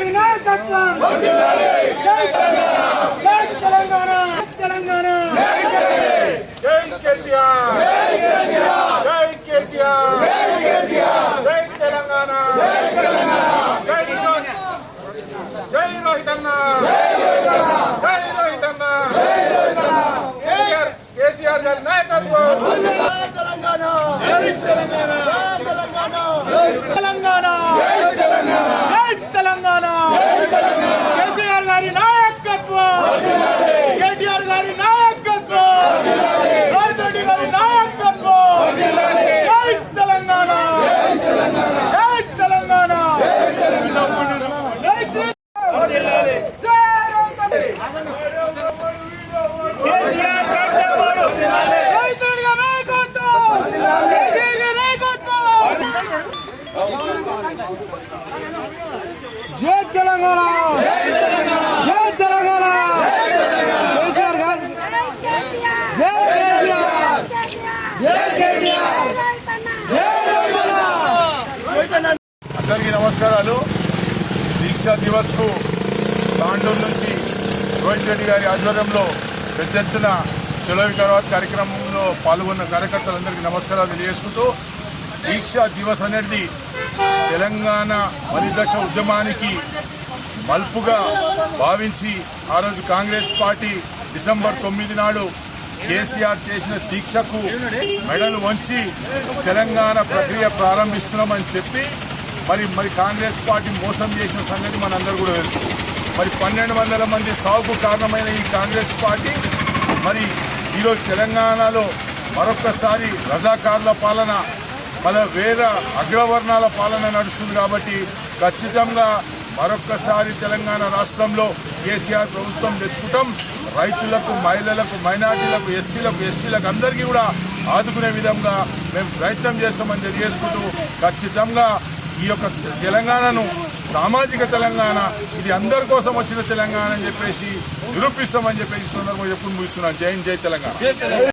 గారి నాయకత్వం జై తెలంగాణ. జై తెలంగాణ. తెలంగాణ జై కేసీఆర్. జై కేసీఆర్. జై కేసీఆర్ జై కేసీఆర్ జై తెలంగాణ. జై తెలంగాణ జై రోహిత్ జై రోహిత్ అన్న. జై రోహిత్ అన్న. కేసీఆర్ కేసీఆర్ గారి నాయకత్వం. తెలంగాణ తెలంగాణ జై తెలంగాణ కేసీఆర్ గారి నాయకత్వం కేటీఆర్ గారి నాయకత్వం రేవంత్ రెడ్డి గారి నాయకత్వం జై తెలంగాణ జై తెలంగాణ రైతుడిగా నాయకత్వం కేసీఆర్ నాయకత్వం జై తెలంగాణ! జై తెలంగాణ! కేసీఆర్ గారు! జై కేసీఆర్ జై కేసీఆర్ అందరికీ నమస్కారాలు. దీక్షా దివస్కు తాండూరు నుంచి రోహిత్ రెడ్డి గారి ఆధ్వర్యంలో పెద్ద ఎత్తున చలో తర్వాత కార్యక్రమంలో పాల్గొన్న కార్యకర్తలందరికీ నమస్కారాలు తెలియజేసుకుంటూ దీక్షా దివస్ అనేది తెలంగాణ మలిదశ ఉద్యమానికి మల్పుగా భావించి ఆ రోజు కాంగ్రెస్ పార్టీ డిసెంబర్ తొమ్మిది నాడు కేసీఆర్ చేసిన దీక్షకు మెడలు వంచి తెలంగాణ ప్రక్రియ ప్రారంభిస్తున్నామని చెప్పి మరి మరి కాంగ్రెస్ పార్టీ మోసం చేసిన సంగతి మనందరూ కూడా తెలుసు. మరి పన్నెండు వందల మంది సాగుకు కారణమైన ఈ కాంగ్రెస్ పార్టీ మరి ఈరోజు తెలంగాణలో మరొక్కసారి రజాకారుల పాలన మన వేరే అగ్రవర్ణాల పాలన నడుస్తుంది కాబట్టి ఖచ్చితంగా మరొక్కసారి తెలంగాణ రాష్ట్రంలో కేసీఆర్ ప్రభుత్వం తెచ్చుకుంటాం. రైతులకు మహిళలకు మైనార్టీలకు ఎస్సీలకు ఎస్టీలకు అందరికీ కూడా ఆదుకునే విధంగా మేము ప్రయత్నం చేస్తామని తెలియజేసుకుంటూ ఖచ్చితంగా ఈ యొక్క తెలంగాణను సామాజిక తెలంగాణ ఇది అందరి కోసం వచ్చిన తెలంగాణ అని చెప్పేసి నిరూపిస్తామని చెప్పేసి సందర్భంగా చెప్పుకుని ముగిస్తున్నాను. జై జై తెలంగాణ.